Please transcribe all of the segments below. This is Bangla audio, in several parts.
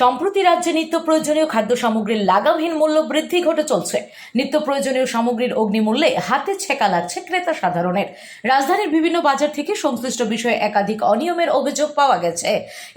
সম্প্রতি রাজ্যে নিত্য প্রয়োজনীয় খাদ্য সামগ্রীর লাগামহীন মূল্য বৃদ্ধি ঘটে চলছে। নিত্য প্রয়োজনীয় সামগ্রীর অগ্নিমূল্যে হাতে ছেকা লাগছে ক্রেতা সাধারণের। রাজধানীর বিভিন্ন বাজার থেকে সংশ্লিষ্ট বিষয়ে একাধিক অনিয়মের অভিযোগ পাওয়া গেছে।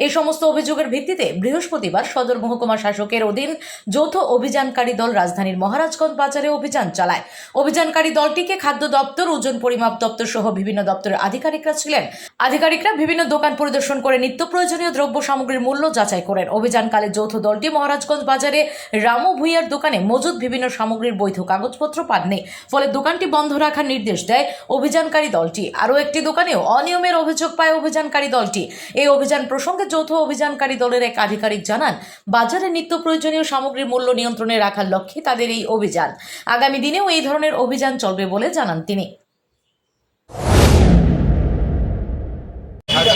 এই সমস্ত অভিযোগের ভিত্তিতে বৃহস্পতিবার সদর মহকুমা শাসকের অধীন যৌথ অভিযানকারী দল রাজধানীর মহারাজগঞ্জ বাজারে অভিযান চালায়। অভিযানকারী দলটিকে খাদ্য দপ্তর, ওজন পরিমাপ দপ্তর সহ বিভিন্ন দপ্তরের আধিকারিকরা ছিলেন। আধিকারিকরা বিভিন্ন দোকান পরিদর্শন করে নিত্য প্রয়োজনীয় দ্রব্য সামগ্রীর মূল্য যাচাই করেন। অভিযানকালে যৌথ দলটি মহারাজগঞ্জ বাজারে রামু ভুইয়ার দোকানে মজুদ বিভিন্ন সামগ্রীর বৈধ কাগজপত্র পাননি। ফলে দোকানটি বন্ধ রাখার নির্দেশ দেয় অভিযানকারী দলটি। আরও একটি দোকানেও অনিয়মের অভিযোগ পায় অভিযানকারী দলটি। এই অভিযান প্রসঙ্গে যৌথ অভিযানকারী দলের এক আধিকারিক জানান, বাজারে নিত্য প্রয়োজনীয় সামগ্রীর মূল্য নিয়ন্ত্রণে রাখার লক্ষ্যে তাদের এই অভিযান। আগামী দিনেও এই ধরনের অভিযান চলবে বলে জানান তিনি।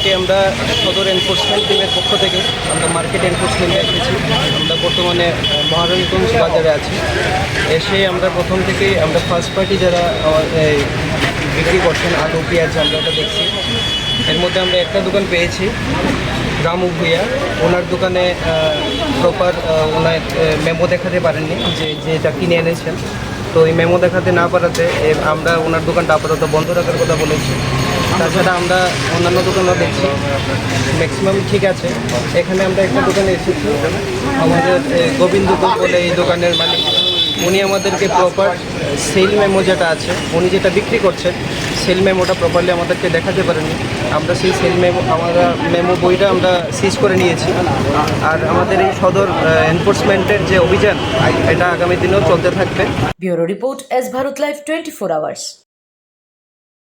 আজকে আমরা সদর এনফোর্সমেন্ট টিমের পক্ষ থেকে আমরা মার্কেট এনফোর্সমেন্টে এসেছি। আমরা বর্তমানে আহ, মহারানীগঞ্জ বাজারে আছি। এসে আমরা প্রথম থেকেই আমরা ফার্স্ট পার্টি যারা বিক্রি করছেন আলু পেঁয়াজ আমরা ওটা দেখছি। এর মধ্যে আমরা একটা দোকান পেয়েছি রামু ভুইয়া। ওনার দোকানে প্রপার ওনার মেমো দেখাতে পারেননি যে যেটা কিনে এনেছেন। তো এই মেমো দেখাতে না পারাতে আমরা ওনার দোকানটা আপাতত বন্ধ রাখার কথা বলেছি। তাছাড়া আমরা অন্যান্য দোকানও দেখছি। ম্যাক্সিমাম ঠিক আছে। এখানে আমরা একটা দোকানে এসেছি। আমাদের এ, গোবিন্দপুর বলে এই দোকানের মালিক। উনি আমাদেরকে প্রপার সেল মেমো যেটা আছে উনি যেটা বিক্রি করছেন সেল মেমোটা প্রপারলি আমাদেরকে দেখাতে পারেনি আমরা সেই সেল মেমো আমরা মেমো বইটা আমরা সিজ করে নিয়েছি। আর আমাদের এই সদর এনফোর্সমেন্টের যে অভিযান এটা আগামী দিনেও চলতে থাকবে। Bureau report S Bharat live twenty four hours.